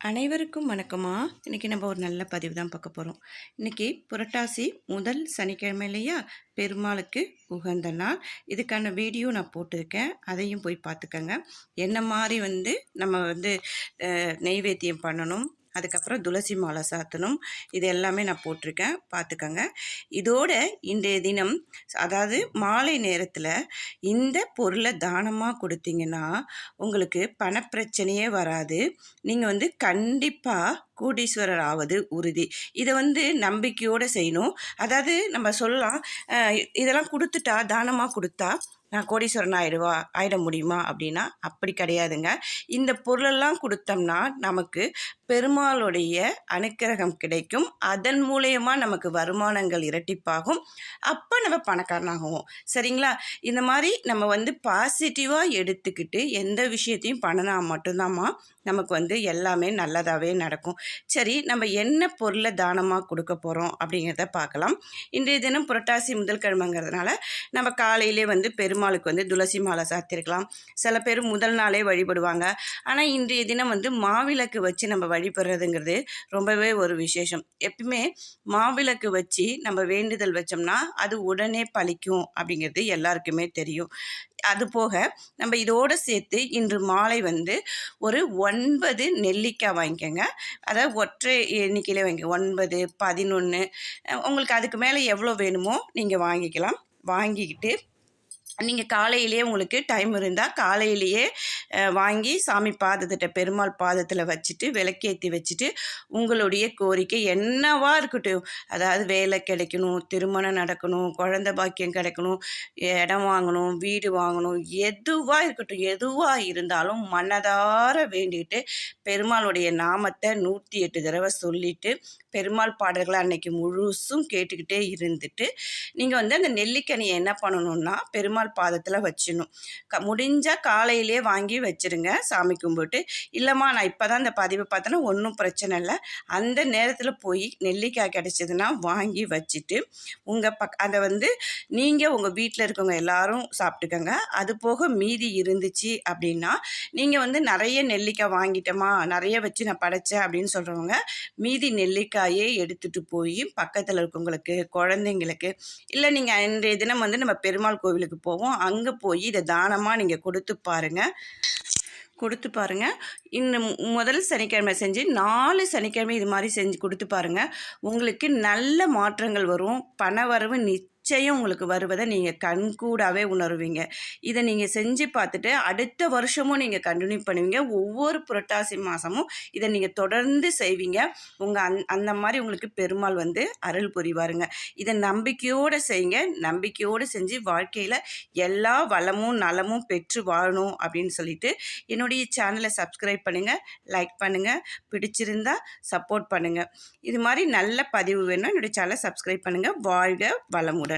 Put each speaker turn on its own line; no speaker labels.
அனைவருக்கும் வணக்கமா? இன்றைக்கி நம்ம ஒரு நல்ல பதிவு தான் பார்க்க போகிறோம் இன்னைக்கு புரட்டாசி முதல் சனிக்கிழமை இல்லையா பெருமாளுக்கு உகந்த நாள். இதுக்கான வீடியோ நான் போட்டிருக்கேன். அதையும் போய் பார்த்துக்கங்க. என்ன மாதிரி வந்து நம்ம வந்து நெய்வேத்தியம் பண்ணணும் அதுக்கப்புறம் துளசி மாலை சாத்தணும். இது எல்லாமே நான் போட்டிருக்கேன். பார்த்துக்கங்க. இதோட இன்றைய தினம் அதாவது மாலை நேரத்தில் இந்த பொருளை தானமாக கொடுத்தீங்கன்னா உங்களுக்கு பணப்பிரச்சனையே வராது. நீங்கள் வந்து கண்டிப்பாக கோடீஸ்வரர் ஆவது உறுதி. இதை வந்து நம்பிக்கையோடு செய்யணும். அதாவது நம்ம சொல்லலாம் இதெல்லாம் கொடுத்துட்டா தானமாக கொடுத்தா நான் கோடீஸ்வரன் ஆயிடுவா ஆயிட முடியுமா அப்படின்னா அப்படி கிடையாதுங்க. இந்த பொருளெல்லாம் கொடுத்தோம்னா நமக்கு பெருமாளுடைய அனுக்கிரகம் கிடைக்கும். அதன் மூலயமா நமக்கு வருமானங்கள் இரட்டிப்பாகும். அப்போ நம்ம பணக்காரனாகுவோம். சரிங்களா? இந்த மாதிரி நம்ம வந்து பாசிட்டிவாக எடுத்துக்கிட்டு எந்த விஷயத்தையும் பண்ணினா மட்டும்தாம்மா நமக்கு வந்து எல்லாமே நல்லதாகவே நடக்கும். சரி நம்ம என்ன பொருளை தானமாக கொடுக்க போகிறோம் அப்படிங்கிறத பார்க்கலாம். இன்றைய தினம் புரட்டாசி முதல் கிழமைங்கிறதுனால நம்ம காலையிலே வந்து பெருமாளுக்கு வந்து துளசி மாலை சாத்திருக்கலாம். சில பேர் முதல் நாளே வழிபடுவாங்க. ஆனால் இன்றைய தினம் வந்து மாவிளக்கு வச்சு நம்ம வழிபடுறதுங்கிறது ரொம்பவே ஒரு விசேஷம். எப்பயுமே மாவிளக்கு வச்சு நம்ம வேண்டுதல் வச்சோம்னா அது உடனே பழிக்கும் அப்படிங்கிறது எல்லாருக்குமே தெரியும். அது போக நம்ம இதோடு சேர்த்து இன்று மாலை வந்து ஒரு ஒன்பது நெல்லிக்காய் வாங்கிக்கோங்க. அதாவது ஒற்றை எண்ணிக்கையில் வாங்கி ஒன்பது பதினொன்று உங்களுக்கு அதுக்கு மேலே எவ்வளோ வேணுமோ நீங்கள் வாங்கிக்கலாம். வாங்கிக்கிட்டு நீங்கள் காலையிலேயே உங்களுக்கு டைம் இருந்தால் காலையிலேயே வாங்கி சாமி பாதத்திட்ட பெருமாள் பாதத்தில் வச்சுட்டு விளக்கேற்றி வச்சுட்டு உங்களுடைய கோரிக்கை என்னவா இருக்கட்டும். அதாவது வேலை கிடைக்கணும் திருமணம் நடக்கணும் குழந்த பாக்கியம் கிடைக்கணும் இடம் வாங்கணும் வீடு வாங்கணும் எதுவாக இருக்கட்டும் எதுவாக இருந்தாலும் மனதார வேண்டிட்டு பெருமாளுடைய நாமத்தை நூற்றி எட்டு தடவை சொல்லிவிட்டு பெருமாள் பாடல்களை அன்னைக்கு முழுசும் கேட்டுக்கிட்டே இருந்துட்டு நீங்கள் வந்து அந்த நெல்லிக்கனியை என்ன பண்ணணும்னா பெருமாள் பாதத்தில் வச்சிடணும். க முடிஞ்சால் காலையிலே வாங்கி வச்சிருங்க சாமி கும்பிட்டு. இல்லைம்மா நான் இப்போ தான் இந்த பதிவை பார்த்தேன்னா ஒன்றும் பிரச்சனை இல்லை. அந்த நேரத்தில் போய் நெல்லிக்காய் கிடச்சிதுன்னா வாங்கி வச்சுட்டு உங்கள் பக் அதை வந்து நீங்கள் உங்கள் வீட்டில் இருக்கவங்க எல்லாரும் சாப்பிட்டுக்கோங்க. அது போக மீதி இருந்துச்சு அப்படின்னா நீங்கள் வந்து நிறைய நெல்லிக்காய் வாங்கிட்டோமா நிறைய வச்சு நான் படைச்சேன் அப்படின்னு சொல்கிறவங்க மீதி நெல்லிக்காயே எடுத்துகிட்டு போய் பக்கத்தில் இருக்கவங்களுக்கு குழந்தைங்களுக்கு இல்லை நீங்கள் இன்றைய தினம் வந்து நம்ம பெருமாள் கோவிலுக்கு போவோம் அங்கே போய் இதை தானமாக நீங்கள் கொடுத்து பாருங்கள் கொடுத்து பாருங்கள் இன்னும் முதல் சனிக்கிழமை செஞ்சு நாலு சனிக்கிழமை இது மாதிரி செஞ்சு கொடுத்து பாருங்கள் உங்களுக்கு நல்ல மாற்றங்கள் வரும். பண வரவு நிச்சயம் நிச்சயம் உங்களுக்கு வருவதை நீங்கள் கண்கூடாவே உணருவீங்க. இதை நீங்கள் செஞ்சு பார்த்துட்டு அடுத்த வருஷமும் நீங்கள் கண்டினியூ பண்ணுவீங்க. ஒவ்வொரு புரட்டாசி மாதமும் இதை நீங்கள் தொடர்ந்து செய்வீங்க. உங்கள் அந் அந்த மாதிரி உங்களுக்கு பெருமாள் வந்து அருள் புரிவாருங்க. இதை நம்பிக்கையோடு செய்யுங்க. நம்பிக்கையோடு செஞ்சு வாழ்க்கையில் எல்லா வளமும் நலமும் பெற்று வாழணும் அப்படின்னு சொல்லிட்டு என்னுடைய சேனலை சப்ஸ்கிரைப் பண்ணுங்கள் லைக் பண்ணுங்கள் பிடிச்சிருந்தா சப்போர்ட் பண்ணுங்கள் இது மாதிரி நல்ல பதிவு வேணும் என்னுடைய சேனலை சப்ஸ்கிரைப் பண்ணுங்கள் வாழ்க வளமுடன்.